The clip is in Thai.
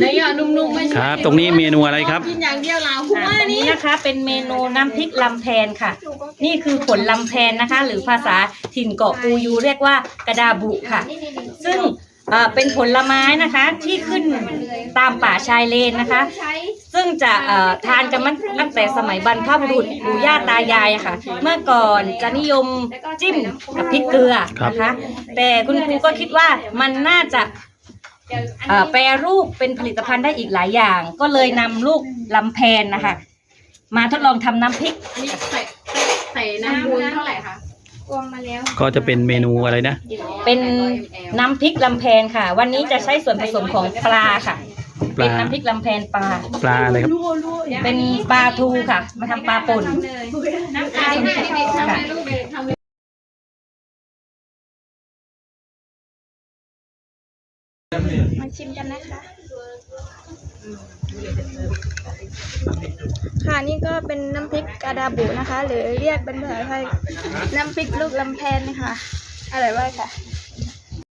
ในอะนุ่มๆไม่ครับตรงนี้เมนูอะไรครับ กินอย่างเดียวเราคุณอ่าว่าตรงนี่นี้นะคะเป็นเมนูน้ำพริกลำแพนค่ะ นี่คือผลลำแพนนะคะ หรือภาษาถิ่นเกาะปูยูเรียกว่ากระดาบุค่ะ ซึ่งเอ่อเป็นผลไม้นะคะที่ขึ้นตามป่าชายเลนนะคะ ซึ่งจะเอ่อทานกันมาตั้งแต่สมัยบรรพบุรุษปู่ย่าตายายอะค่ะ เมื่อก่อนจะนิยมจิ้มกับพริกเกลือนะคะ แต่คุณครูก็คิดว่ามันน่าจะ เอ่อแปรรูปเป็นผลิตภัณฑ์ได้อีกหลายอย่าง ก็เลยนำลูกลำแพนนะคะ มาทดลองทำน้ำพริก อันนี้ใส่ใส่น้ำมูลเท่าไหร่คะก็จะเป็นเมนูอะไรนะ เป็น น้ำพริกลำแพนค่ะ วันนี้จะใช้ส่วนผสมของปลาค่ะ ปลาเป็นน้ำพริกลำแพนปลา ปลาอะไรครับ เป็นปลาทูค่ะ มาทำปลาป่น น้ำ มาชิมกันนะคะ ค่ะนี่ก็เป็นน้ำพริกกาดาบุนะคะ หรือเรียกเป็นภาษาไทยน้ำพริกลูกลำแพนนะคะอร่อยมากค่ะ